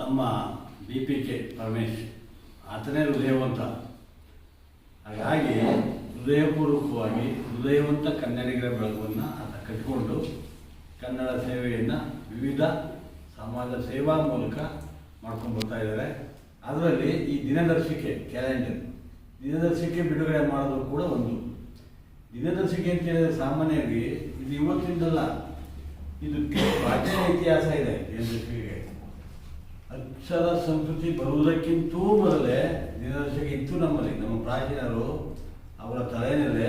ನಮ್ಮ B P K Paramesh ಆತನೇ ಹೃದಯವಂತ. ಹಾಗಾಗಿ ಹೃದಯಪೂರ್ವಕವಾಗಿ ಹೃದಯವಂತ ಕನ್ನಡಿಗರ ಬೆಳಗುವನ್ನು ಆತ ಕಟ್ಟಿಕೊಂಡು ಕನ್ನಡ ಸೇವೆಯನ್ನು ವಿವಿಧ ಸಮಾಜ ಸೇವಾ ಮೂಲಕ ಮಾಡ್ಕೊಂಡು ಬರ್ತಾ ಇದ್ದಾರೆ. ಅದರಲ್ಲಿ ಈ ದಿನದರ್ಶಿಕೆ ಕ್ಯಾಲೆಂಡರ್, ದಿನದರ್ಶಿಕೆ ಬಿಡುಗಡೆ ಮಾಡೋದು ಕೂಡ ಒಂದು. ದಿನದರ್ಶಿಕೆ ಅಂತ ಹೇಳಿದ್ರೆ ಸಾಮಾನ್ಯವಾಗಿ ಇದು ಇವತ್ತಿಂದಲ್ಲ, ಇದು ಪ್ರಾಚೀನ ಇತಿಹಾಸ ಇದೆ. ದಿನದರ್ಶಿಕೆಗೆ ಅಕ್ಷರ ಸಂಸ್ಕೃತಿ ಬರುವುದಕ್ಕಿಂತೂ ಮೊದಲೇ ದಿನದರ್ಶಿಕೆ ಇತ್ತು ನಮ್ಮಲ್ಲಿ. ನಮ್ಮ ಪ್ರಾಚೀನರು ಅವರ ತಲೆಯಲ್ಲೇ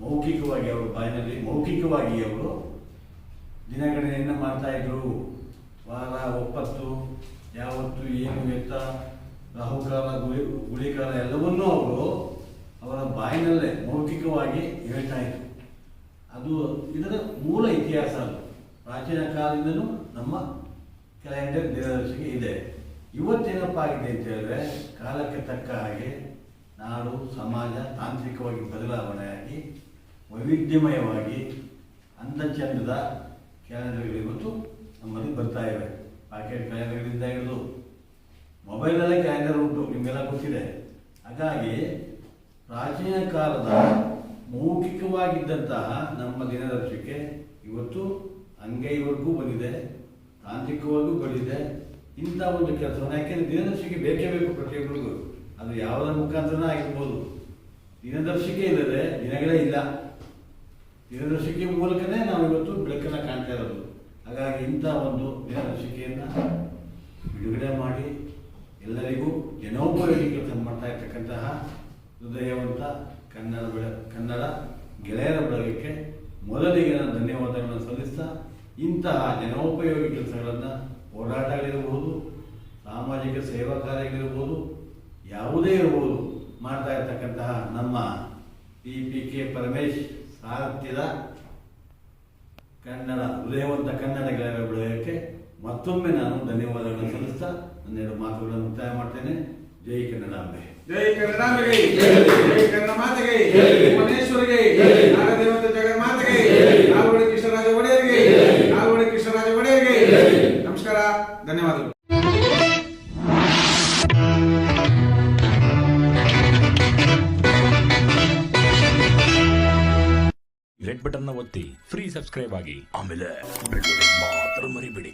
ಮೌಖಿಕವಾಗಿ ಅವರ ಬಾಯಿನಲ್ಲಿ ಮೌಖಿಕವಾಗಿ ಅವರು ದಿನಗಣನೆಯನ್ನು ಮಾಡ್ತಾ ಇದ್ರು. ವಾರ, ಒಪ್ಪತ್ತು, ಯಾವತ್ತು, ಏನು, ಎತ್ತ, ರಾಹುಕಾಲ, ಗುಳಿ, ಗುಳಿಕಾಲ ಎಲ್ಲವನ್ನೂ ಅವರು ಅವರ ಬಾಯಿನಲ್ಲೇ ಮೌಖಿಕವಾಗಿ ಹೇಳ್ತಾ ಇದ್ರು. ಅದು ಇದರ ಮೂಲ ಇತಿಹಾಸ ಅದು. ಪ್ರಾಚೀನ ಕಾಲದಿಂದಲೂ ನಮ್ಮ ಕ್ಯಾಲೆಂಡರ್ ದಿನದರ್ಶಿಗೆ ಇದೆ. ಇವತ್ತೇನಪ್ಪ ಆಗಿದೆ ಅಂತ ಹೇಳಿದ್ರೆ, ಕಾಲಕ್ಕೆ ತಕ್ಕ ಹಾಗೆ ನಾಡು, ಸಮಾಜ, ತಾಂತ್ರಿಕವಾಗಿ ಬದಲಾವಣೆಯಾಗಿ, ವೈವಿಧ್ಯಮಯವಾಗಿ ಅಂದ ಚಂದದ ಕ್ಯಾಲೆಂಡರ್ಗಳು ಇವತ್ತು ನಮ್ಮಲ್ಲಿ ಬರ್ತಾ ಇವೆ. ಪಾಕೆಟ್ ಕ್ಯಾಲೆಂಡರ್ಗಳಿಂದ ಹಿಡಿದು ಮೊಬೈಲಲ್ಲೇ ಕ್ಯಾಲೆಂಡರ್ ಉಂಟು, ನಿಮಗೆಲ್ಲ ಗೊತ್ತಿದೆ. ಹಾಗಾಗಿ ಪ್ರಾಚೀನ ಕಾಲದ ಮೌಖಿಕವಾಗಿದ್ದಂತಹ ನಮ್ಮ ದಿನದರ್ಶಿಕೆ ಇವತ್ತು ಅಂಗೈವರೆಗೂ ಬಂದಿದೆ. ತಾಂತ್ರಿಕವಾಗಿಯೂ ಬಂದಿದೆ ಇಂಥ ಒಂದು ಕೆಲಸವನ್ನು ಯಾಕೆಂದರೆ ದಿನದರ್ಶಿಕೆ ಬೇಕೇ ಬೇಕು ಪ್ರತಿಯೊಬ್ಬರಿಗೂ ಅದು ಯಾವುದರ ಮುಖಾಂತರನೇ ಆಗಿರ್ಬೋದು. ದಿನದರ್ಶಿಕೆ ಇಲ್ಲದೆ ದಿನಗಳೇ ಇಲ್ಲ. ದಿನದರ್ಶಿಕೆ ಮೂಲಕನೇ ನಾವು ಇವತ್ತು ಬೆಳಕನ್ನು ಕಾಣ್ತಾ ಇರೋದು. ಹಾಗಾಗಿ ಇಂಥ ಒಂದು ದಿನದರ್ಶಿಕೆಯನ್ನು ಬಿಡುಗಡೆ ಮಾಡಿ ಎಲ್ಲರಿಗೂ ಜನೋಪಯೋಗಿ ಕೆಲಸ ಮಾಡ್ತಾ ಇರ್ತಕ್ಕಂತಹ ಹೃದಯವಂತ ಕನ್ನಡ ಬೆಳ, ಕನ್ನಡ ಗೆಳೆಯರ ಬಳಗಕ್ಕೆ ಮೊದಲಿಗೆ ನಾನು ಧನ್ಯವಾದಗಳನ್ನು ಸಲ್ಲಿಸ್ತಾ ಇಂತಹ ಜನೋಪಯೋಗಿ ಕೆಲಸಗಳನ್ನು ಹೋರಾಟಗಳಿರ್ಬೋದು ಸಾಮಾಜಿಕ ಸೇವಾ ಕಾರ್ಯಗಳಿರ್ಬೋದು ಯಾವುದೇ ಇರ್ಬೋದು ಮಾಡ್ತಾ ಇರ್ತಕ್ಕಂತಹ ನಮ್ಮ ಪಿ ಪಿ ಕೆ ಪರಮೇಶ್ ಸಾರಥ್ಯದ ಕನ್ನಡ ಉದಯವಂತ ಕನ್ನಡ ಗೆಳೆಯರ ಬಳಗಕ್ಕೆ ಮತ್ತೊಮ್ಮೆ ನಾನು ಧನ್ಯವಾದಗಳನ್ನು ಸಲ್ಲಿಸ್ತಾ ನನ್ನೆರಡು ಮಾತುಗಳನ್ನು ಮುಕ್ತಾಯ ಮಾಡ್ತೇನೆ. ಜೈ ಕನ್ನಡಾಂಬೆ. ಜೈ ಕನ್ನಡಾಂಬೆಗೆ. ಜೈ ಕನ್ನಡ. ಮಾತೆಗೆ. ನಮಸ್ಕಾರ ಧನ್ಯವಾದಗಳು. ರೆಡ್ ಬಟನ್ ಒತ್ತಿ ಫ್ರೀ ಸಬ್ಸ್ಕ್ರೈಬ್ ಆಗಿ ಆಮೇಲೆ ಮಾತ್ರ ಮರಿಬೇಡಿ.